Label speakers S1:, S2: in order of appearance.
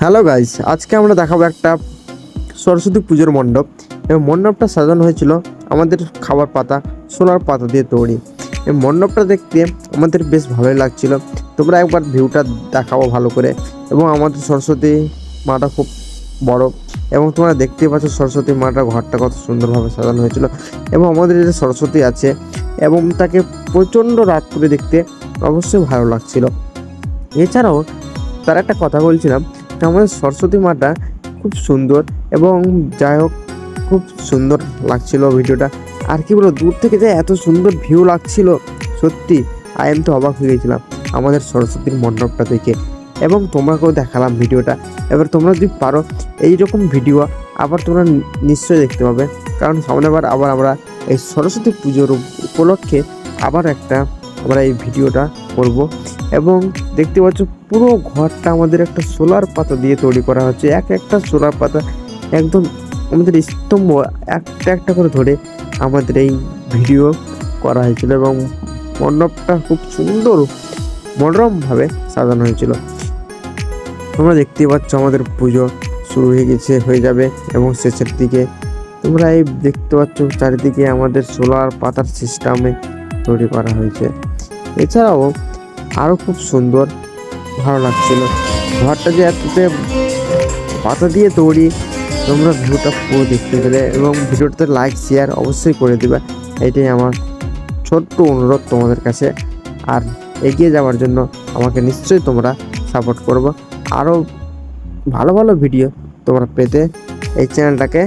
S1: Hello guys, আজকে আমরা দেখাবো একটা সরস্বতী পুজোর মণ্ডপ। এবং মণ্ডপটা সাজানো হয়েছিল আমাদের খাবার পাতা, সোনার পাতা দিয়ে তৈরি। এই মণ্ডপটা দেখতে আমাদের বেশ ভালোই লাগছিল। তোমরা একবার ভিউটা দেখাবো ভালো করে। এবং আমাদের সরস্বতী মাটা খুব বড়। এবং তোমরা দেখতেই পাচ্ছ সরস্বতী মাটার ঘরটা কত সুন্দরভাবে সাজানো হয়েছিল। এবং আমাদের যে সরস্বতী আছে এবং তাকে প্রচণ্ড রাত করে দেখতে অবশ্যই ভালো লাগছিল। এছাড়াও তার একটা কথা বলছিলাম। আমাদের সরস্বতী মাটা খুব সুন্দর এবং যাই হোক, খুব সুন্দর লাগছিল ভিডিওটা। আর কি বলো দূর থেকে যে এত সুন্দর ভিউ লাগছিল, সত্যি আই এম তো অবাক হয়ে গেছিলাম আমাদের সরস্বতীর মণ্ডপটা দেখে। এবং তোমাকেও দেখালাম ভিডিওটা। এবার তোমরা যদি পারো, এইরকম ভিডিও আবার তোমরা নিশ্চয়ই দেখতে পাবে। কারণ সামনেবার আবার আমরা এই সরস্বতী পুজোর উপলক্ষে আবার একটা আমরা এই ভিডিওটা করব। এবং দেখতে পাচ্ছ, পুরো ঘরটা আমাদের একটা সোলার পাতা দিয়ে তৈরি করা হচ্ছে। এক একটা সোলার পাতা একদম আমাদের স্তম্ভ একটা একটা করে ধরে আমাদের এই ভিডিও করা হয়েছিল এবং মণ্ডপটা খুব সুন্দর মনোরমভাবে সাজানো হয়েছিল। তোমরা দেখতে পাচ্ছ, আমাদের পুজো শুরু হয়ে গেছে, হয়ে যাবে এবং শেষের দিকে। তোমরা এই দেখতে পাচ্ছ, চারিদিকে আমাদের সোলার পাতার সিস্টেমে তৈরি করা হয়েছে। এছাড়াও আরও খুব সুন্দর, ভালো লাগছিল। ঘরটা যে এততে পাতা দিয়ে তৈরি, তোমরা ভিডিওটা পুরো দেখতে পেলে এবং ভিডিওটাতে লাইক শেয়ার অবশ্যই করে দেবে। এটাই আমার ছোট্ট অনুরোধ তোমাদের কাছে। আর এগিয়ে যাওয়ার জন্য আমাকে নিশ্চয়ই তোমরা সাপোর্ট করব। আরও ভালো ভালো ভিডিও তোমরা পেতে এই চ্যানেলটাকে